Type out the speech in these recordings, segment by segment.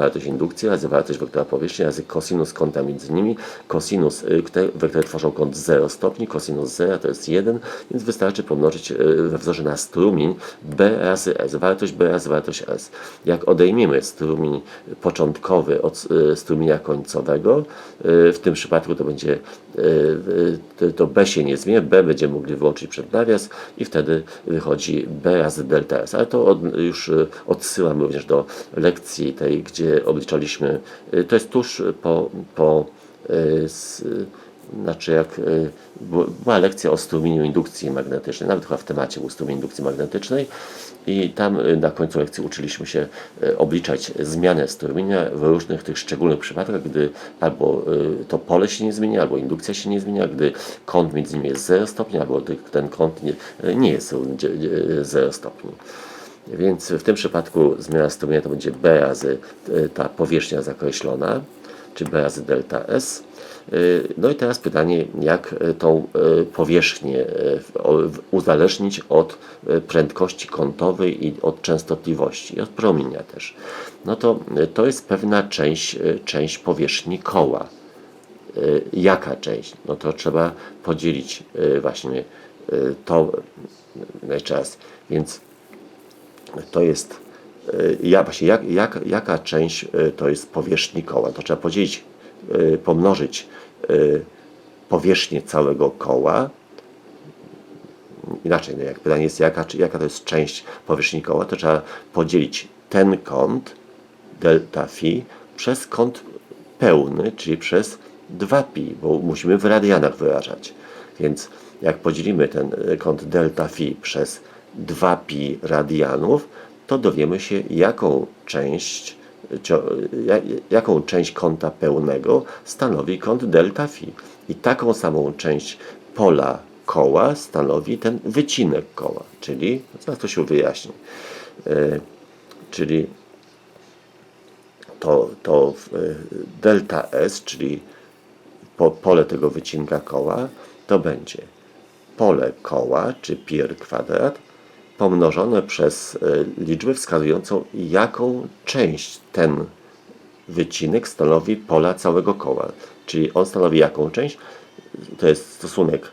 wartość indukcji razy wartość wektora powierzchni razy cosinus kąta między nimi. Cosinus, y, wektory tworzą kąt 0 stopni, cosinus 0 to jest 1, więc wystarczy pomnożyć y, we wzorze na strumień b razy s, wartość b razy wartość s. Jak odejmiemy strumień początkowy od y, strumienia końcowego, w tym przypadku to będzie to- b się nie zmienia, b będziemy mogli wyłączyć przed nawias i wtedy wychodzi b razy delta s. Ale to od, już odsyłam również do lekcji tej, gdzie obliczaliśmy, y, to jest tuż po, po y, s, znaczy jak y, była lekcja o strumieniu indukcji magnetycznej, nawet chyba w temacie był strumień indukcji magnetycznej i tam y, na końcu lekcji uczyliśmy się y, obliczać zmianę strumienia w różnych tych szczególnych przypadkach, gdy albo y, to pole się nie zmienia, albo indukcja się nie zmienia, gdy kąt między nimi jest 0 stopni, albo ten kąt nie, nie jest równy dzie- dzie- 0 stopni. Więc w tym przypadku zmiana strumienia to będzie b razy y, ta powierzchnia zakreślona, czy b razy delta s. Y, No i teraz pytanie, jak y, tą powierzchnię uzależnić od prędkości kątowej i od częstotliwości, i od promienia też. No to to jest pewna część, część powierzchni koła. Jaka część? No to trzeba podzielić właśnie to y, jeszcze. Więc to jest y, ja, właśnie jak, jak, jaka część y, to jest powierzchni koła. To trzeba podzielić, y, pomnożyć powierzchnię całego koła. Inaczej, no jak pytanie jest jaka, jaka to jest część powierzchni koła, to trzeba podzielić ten kąt delta phi przez kąt pełny, czyli przez 2pi, bo musimy w radianach wyrażać. Więc jak podzielimy ten kąt delta phi przez 2pi radianów, to dowiemy się, jaką część, jaką część kąta pełnego stanowi kąt delta phi. I taką samą część pola koła stanowi ten wycinek koła, czyli, zaraz to się wyjaśni, Y, czyli to, to y, delta S, czyli po, pole tego wycinka koła, to będzie pole koła, czy pi r kwadrat, pomnożone przez y, liczbę wskazującą, jaką część ten wycinek stanowi pola całego koła. Czyli on stanowi jaką część? To jest stosunek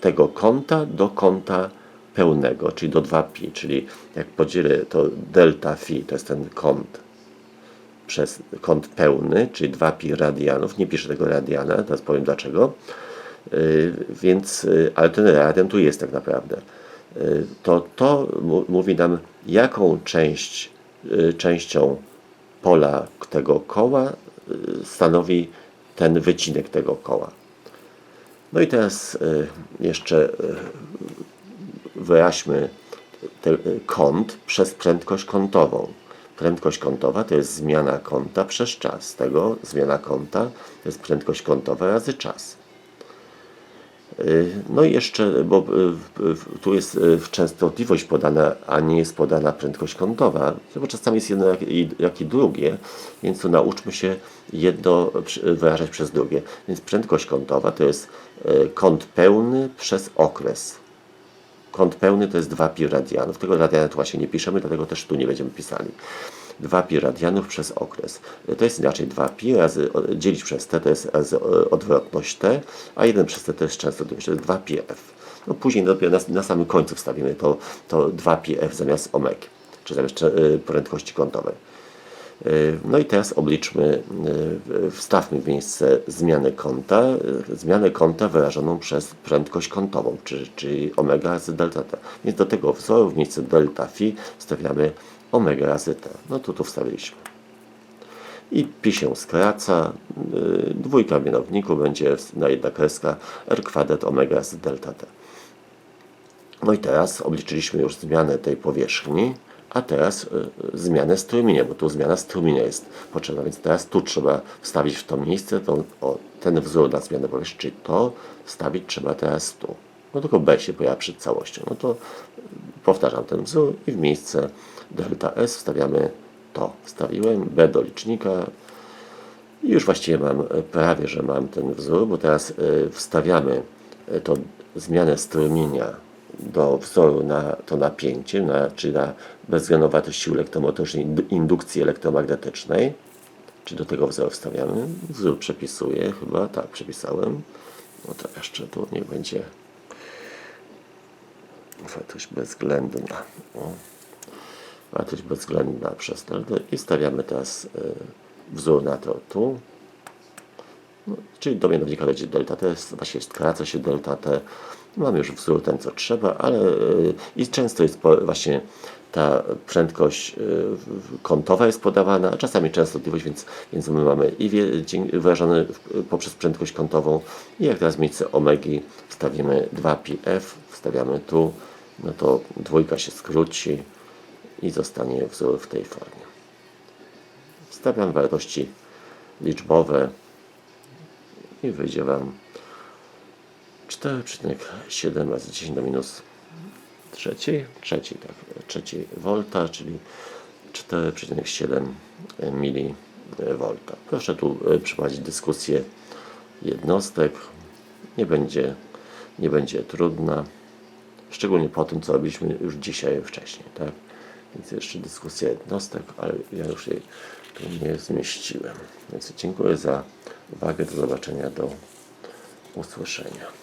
tego kąta do kąta pełnego, czyli do 2pi, czyli jak podzielę to delta phi, to jest ten kąt przez kąt pełny, czyli 2pi radianów, nie piszę tego radiana, teraz powiem dlaczego, Yy, więc, yy, ale ten radian tu jest tak naprawdę. Yy, To to mówi nam, jaką część, yy, częścią pola tego koła yy, stanowi ten wycinek tego koła. No i teraz y, jeszcze y, wyraźmy y, kąt przez prędkość kątową. Prędkość kątowa to jest zmiana kąta przez czas. Tego zmiana kąta to jest prędkość kątowa razy czas. Y, No i jeszcze, bo y, tu jest y, częstotliwość podana, a nie jest podana prędkość kątowa, bo czasami jest jedno jak i, jak i drugie, więc tu nauczmy się jedno wyrażać przez drugie. Więc prędkość kątowa to jest kąt pełny przez okres. Kąt pełny to jest 2 pi radianów. Tego radiana tu właśnie nie piszemy, dlatego też tu nie będziemy pisali. 2 pi radianów przez okres. To jest inaczej 2 pi razy o, dzielić przez t to jest razy odwrotność t, a 1 przez t to jest częstotliwość, to jest 2 pi f. No później dopiero na, na samym końcu wstawimy to, to 2 pi f zamiast omegi, czy zamiast y, prędkości kątowej. Y, No i teraz obliczmy, y, wstawmy w miejsce zmianę kąta, zmianę kąta wyrażoną przez prędkość kątową, czyli, czyli omega razy delta t. Więc do tego wzoru w miejsce delta phi wstawiamy omega razy t. No to tu wstawiliśmy. I pi się skraca, y, dwójka w mianowniku będzie na jedna kreska r kwadrat omega razy delta t. No i teraz obliczyliśmy już zmianę tej powierzchni, a teraz y, zmianę strumienia, bo tu zmiana strumienia jest potrzebna, więc teraz tu trzeba wstawić w to miejsce o, ten wzór na zmianę powierzchni, czyli to wstawić trzeba teraz tu. No tylko B się pojawia przed całością. No to powtarzam ten wzór i w miejsce delta S wstawiamy to. Wstawiłem B do licznika, i już właściwie mam, prawie że mam ten wzór, bo teraz e, wstawiamy e, tą zmianę strumienia do wzoru na to napięcie, na, czy na bezwzględnowatość sił elektromotorycznej indu- indukcji elektromagnetycznej. Czy do tego wzoru wstawiamy? Wzór przepisuję, chyba tak, przepisałem. No to jeszcze tu nie będzie wartość bezwzględna. O. Wartość bezwzględna przez delta i stawiamy teraz y, wzór na to tu. No, czyli do mianownika dojdzie delta t, właśnie skraca się delta t. Mamy już wzór ten, co trzeba, ale y, i często jest właśnie ta prędkość y, kątowa jest podawana, czasami częstotliwość, więc, więc my mamy i wyrażony poprzez prędkość kątową i jak teraz miejsce omegi wstawimy 2πf, wstawiamy tu, no to dwójka się skróci i zostanie wzór w tej formie. Wstawiam wartości liczbowe i wyjdzie Wam 4,7 razy 10 do minus trzeciej, trzeciej, tak, trzeciej volta, czyli 4,7 mV. Proszę tu e, przeprowadzić dyskusję jednostek. Nie będzie, nie będzie trudna. Szczególnie po tym, co robiliśmy już dzisiaj wcześniej, tak? Więc jeszcze dyskusja jednostek, ale ja już jej tu nie zmieściłem. Więc dziękuję za uwagę. Do zobaczenia, do usłyszenia.